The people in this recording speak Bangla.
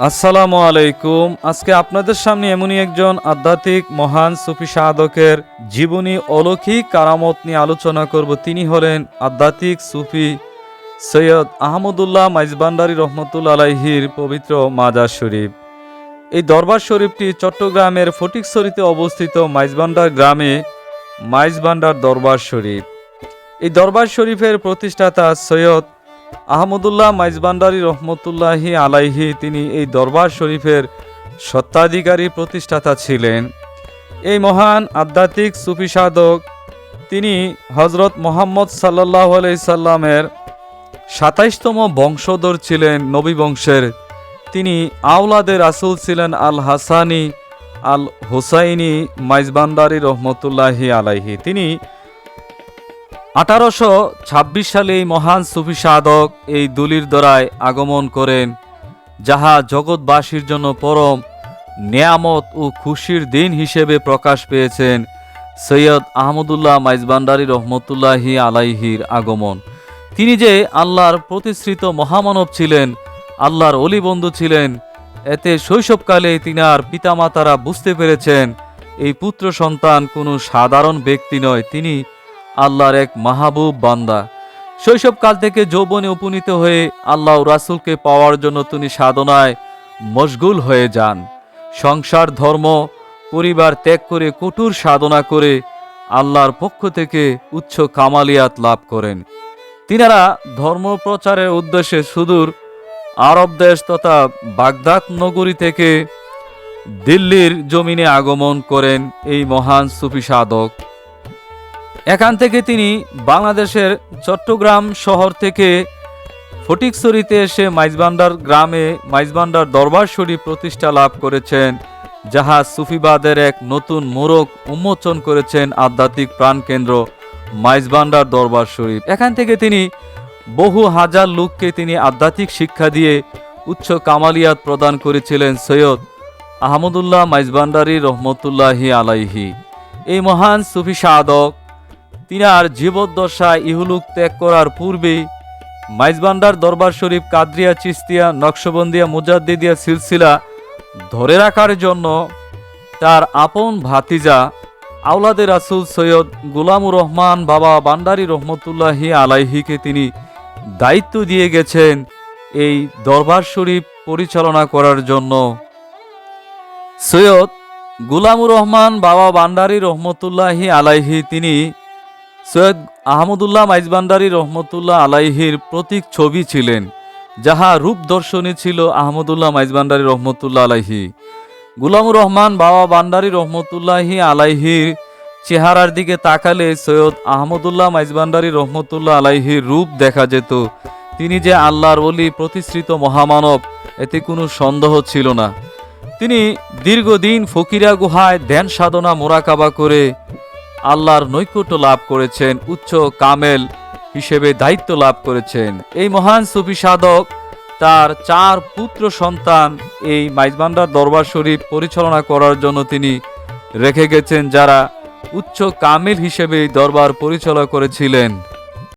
আসসালামু আলাইকুম। আজকে আপনাদের সামনে এমনই একজন আধ্যাত্মিক মহান সুফি সাধকের জীবনী অলৌকিক কারামত নিয়ে আলোচনা করব। তিনি হলেন আধ্যাত্মিক সুফি সৈয়দ আহমদুল্লাহ মাইজবান্ডারি রহমতুল্লা আলাইহির পবিত্র মাজার শরীফ। এই দরবার শরীফটি চট্টগ্রামের ফটিকছড়িতে অবস্থিত মাইজবান্ডার গ্রামে মাইজবান্ডার দরবার শরীফ। এই দরবার শরীফের প্রতিষ্ঠাতা সৈয়দ আহমদুল্লাহ মাইজবান্ডারি রহমতুল্লাহি আলাইহি তিনি এই দরবার শরীফের সত্ত্বাধিকারী প্রতিষ্ঠাতা ছিলেন। এই মহান আধ্যাত্মিক সুফি সাধক তিনি হজরত মোহাম্মদ সাল্লাহ সাল্লামের সাতাইশতম বংশধর ছিলেন নবী বংশের। তিনি আওলাদের রাসুল ছিলেন আল হাসানি আল হুসাইনি মাইজবান্ডারি রহমতুল্লাহি আলাইহি। তিনি আঠারোশো ছাব্বিশ সালে এই মহান সুফি সাধক এই দুলির দ্বারায় আগমন করেন, যাহা জগৎবাসীর জন্য পরম নেয়ামত ও খুশির দিন হিসেবে প্রকাশ পেয়েছেন সৈয়দ আহমদুল্লাহ মাইজবান্ডারি রহমতুল্লাহি আলাইহির আগমন। তিনি যে আল্লাহর প্রতিশ্রিত মহামানব ছিলেন, আল্লাহর অলি বন্ধু ছিলেন, এতে শৈশবকালে তিনি তিনার পিতামাতারা বুঝতে পেরেছেন, এই পুত্র সন্তান কোনো সাধারণ ব্যক্তি নয়, তিনি আল্লাহর এক মাহবুব বান্দা। শৈশবকাল থেকে যৌবনে উপনীত হয়ে আল্লাহ রাসুলকে পাওয়ার জন্য তিনি সাধনায় মশগুল হয়ে যান। সংসার, ধর্ম, পরিবার ত্যাগ করে কঠোর সাধনা করে আল্লাহর পক্ষ থেকে উচ্চ কামালিয়াত লাভ করেন। তিনারা ধর্ম প্রচারের উদ্দেশ্যে সুদূর আরব দেশ তথা বাগদাদ নগরী থেকে দিল্লির জমিনে আগমন করেন এই মহান সুফি সাধক। এখান থেকে তিনি বাংলাদেশের চট্টগ্রাম শহর থেকে ফটিকছড়িতে এসে মাইজবান্ডার গ্রামে মাইজবান্ডার দরবার শরীফ প্রতিষ্ঠা লাভ করেছেন, যাহা সুফিবাদের এক নতুন মোড়ক উন্মোচন করেছেন আধ্যাত্মিক প্রাণকেন্দ্র মাইজবান্ডার দরবার শরীফ। এখান থেকে তিনি বহু হাজার লোককে তিনি আধ্যাত্মিক শিক্ষা দিয়ে উচ্চ কামালিয়াত প্রদান করেছিলেন সৈয়দ আহমদুল্লাহ মাইজবান্ডারি রহমতুল্লাহি আলাইহি। এই মহান সুফি সাধক তিনার জীবদ্দশায় ইহুলুক ত্যাগ করার পূর্বে মাইজবান্ডার দরবার শরীফ কাদরিয়া, চিস্তিয়া, নকশবন্দিয়া, মুজাদ্দিদিয়া সিলসিলা ধরে রাখার জন্য তার আপন ভাতিজা আওলাদের রাসুল সৈয়দ গুলামুর রহমান বাবা বান্ডারি রহমতুল্লাহি আলাইহিকে তিনি দায়িত্ব দিয়ে গেছেন এই দরবার শরীফ পরিচালনা করার জন্য। সৈয়দ গুলামুর রহমান বাবা বান্ডারি রহমতুল্লাহি আলাইহি তিনি সৈয়দ আহমদুল্লাহ মাইজবান্ডারি রহমতুল্লাহ আলাইহির প্রতীক ছবি ছিলেন, যাহা রূপ দর্শনী ছিল আহমদুল্লাহ মাইজবান্ডারি রহমতুল্লাহ আলাইহি। গুলামুর রহমান বাবা বান্ডারি রহমতুল্লাহি আলাইহির চেহারার দিকে তাকালে সৈয়দ আহমদুল্লাহ মাইজবান্ডারি রহমতুল্লাহ আলাইহির রূপ দেখা যেত। তিনি যে আল্লাহর অলি প্রতিশ্রিত মহামানব, এতে কোনো সন্দেহ ছিল না। তিনি দীর্ঘদিন ফকিরা গুহায় ধ্যান সাধনা মোরাকাবা করে আল্লাহর নৈকট্য লাভ করেছেন, উচ্চ কামেল হিসেবে দায়িত্ব লাভ করেছেন। এই মহান সুফি সাধক তার চার পুত্র সন্তান এই মাইজবান্ডার দরবার শরীফ পরিচালনা করার জন্য তিনি রেখে গেছেন, যারা উচ্চ কামেল হিসেবে দরবার পরিচালনা করেছিলেন।